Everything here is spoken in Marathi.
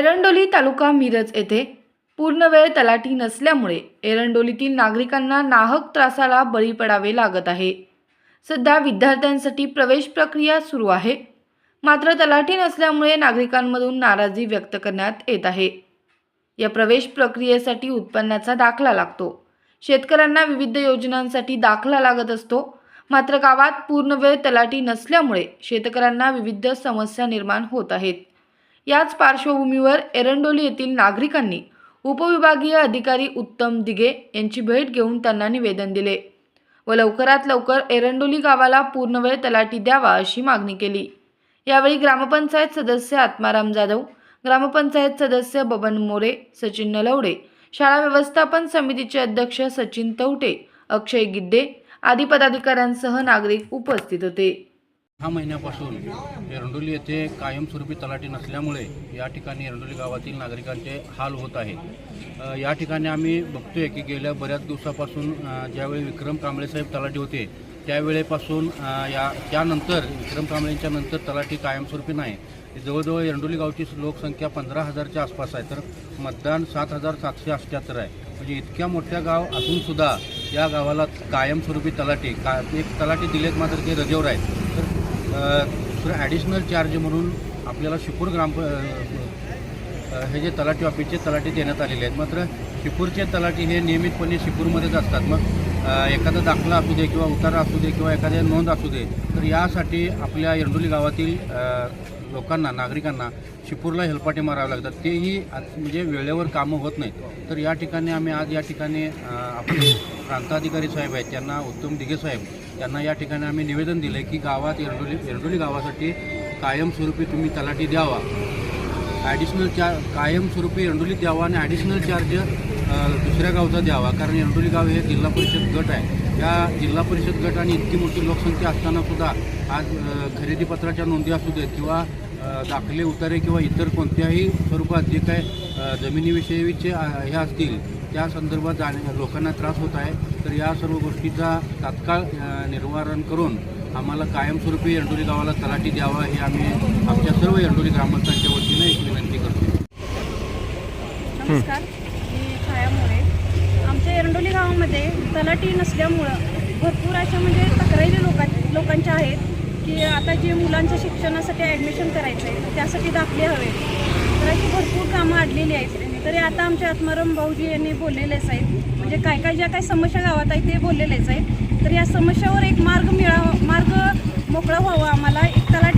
एरंडोली तालुका मिरज येथे पूर्णवेळ तलाठी नसल्यामुळे एरंडोलीतील नागरिकांना नाहक त्रासाला बळी पडावे लागत आहे. सध्या विद्यार्थ्यांसाठी प्रवेश प्रक्रिया सुरू आहे. मात्र तलाठी नसल्यामुळे नागरिकांमधून नाराजी व्यक्त करण्यात येत आहे. या प्रवेश प्रक्रियेसाठी उत्पन्नाचा दाखला लागतो. शेतकऱ्यांना विविध योजनांसाठी दाखला लागत असतो. मात्र गावात पूर्णवेळ तलाठी नसल्यामुळे शेतकऱ्यांना विविध समस्या निर्माण होत आहेत. याच पार्श्वभूमीवर एरंडोली येथील नागरिकांनी उपविभागीय अधिकारी उत्तम दिगे यांची भेट घेऊन त्यांना निवेदन दिले व लवकरात लवकर एरंडोली गावाला पूर्णवेळ तलाठी द्यावा अशी मागणी केली. यावेळी ग्रामपंचायत सदस्य आत्माराम जाधव ग्रामपंचायत सदस्य बबन मोरे सचिन नलवडे शाळा व्यवस्थापन समितीचे अध्यक्ष सचिन तवटे अक्षय गिड्डे आदी पदाधिकाऱ्यांसह नागरिक उपस्थित होते. सहा महिन्यापासून एरंडोली येथे कायमस्वरूपी तलाठी नसल्यामुळे या ठिकाणी एरंडोली गावातील नागरिकांचे हाल होत आहेत या ठिकाणी आम्ही बघतोय की गेल्या बऱ्याच दिवसापासून ज्यावेळी विक्रम कांबळे साहेब तलाठी होते त्यावेळेपासून या त्यानंतर विक्रम कांबळेंच्या नंतर तलाठी कायमस्वरूपी नाही. जवळजवळ एरंडोली गावची लोकसंख्या पंधरा हजारच्या आसपास आहे तर मतदान सात हजार सातशे अठ्ठ्याहत्तर आहे. म्हणजे इतक्या मोठ्या गाव असूनसुद्धा या गावाला कायमस्वरूपी तलाठी का एक तलाठी दिलेत मात्र ते रजेवर आहेत. तर दुसरं ॲडिशनल चार्ज म्हणून आपल्याला शिपूर ग्राम हे जे तलाठी ऑफिसचे तलाठी देण्यात आलेले आहेत. मात्र शिपूरचे तलाठी हे नियमितपणे शिपूरमध्येच असतात. मग एखादा दाखला असू दे किंवा उतारा असू दे किंवा एखाद्या नोंद असू दे तर यासाठी आपल्या येंडोली गावातील लोकांना नागरिकांना शिपूरला हेलपाटे मारावे लागतात. तेही म्हणजे वेळेवर कामं होत नाहीत. तर या ठिकाणी आम्ही आज या ठिकाणी आपले प्रांताधिकारी साहेब आहेत त्यांना उत्तम दिघे साहेब त्यांना या ठिकाणी आम्ही निवेदन दिलं की गावात एरडोली एरडोली गावासाठी कायमस्वरूपी तुम्ही तलाठी द्यावा. ॲडिशनल चार कायमस्वरूपी एंडोली द्यावा आणि ॲडिशनल चार्ज दुसऱ्या गावचा द्यावा. कारण एंडोली गाव हे जिल्हा परिषद गट आहे. या जिल्हा परिषद गट आणि इतकी मोठी लोकसंख्या असताना सुद्धा आज खरेदीपत्राच्या नोंदी असू देत किंवा दाखले उतारे किंवा इतर कोणत्याही स्वरूपात जे काय जमिनीविषयीचे हे असतील त्या संदर्भात जाणे लोकांना त्रास होत आहे. तर या सर्व गोष्टीचा तात्काळ निर्वारण करून आम्हाला कायमस्वरूपी एंडोली गावाला तलाठी द्यावा हे आम्ही आमच्या सर्व एंडोली ग्रामस्थांच्या नमस्कार. मी छाया मोरे. आमच्या एरंडोली गावामध्ये तलाठी नसल्यामुळं भरपूर अशा म्हणजे तक्रारी लोकां लोकांच्या आहेत की आता जे मुलांच्या शिक्षणासाठी ॲडमिशन करायचं आहे त्यासाठी दाखले हवे तर अशी भरपूर कामं अडलेली आहेत. तरी आता आमच्या आत्माराम भाऊजी यांनी बोललेलेच आहेत. म्हणजे काय काय ज्या काही समस्या गावात आहेत ते बोललेलेच आहेत. तर या समस्यावर एक मार्ग मिळावा मार्ग मोकळा व्हावा आम्हाला. एक तलाठी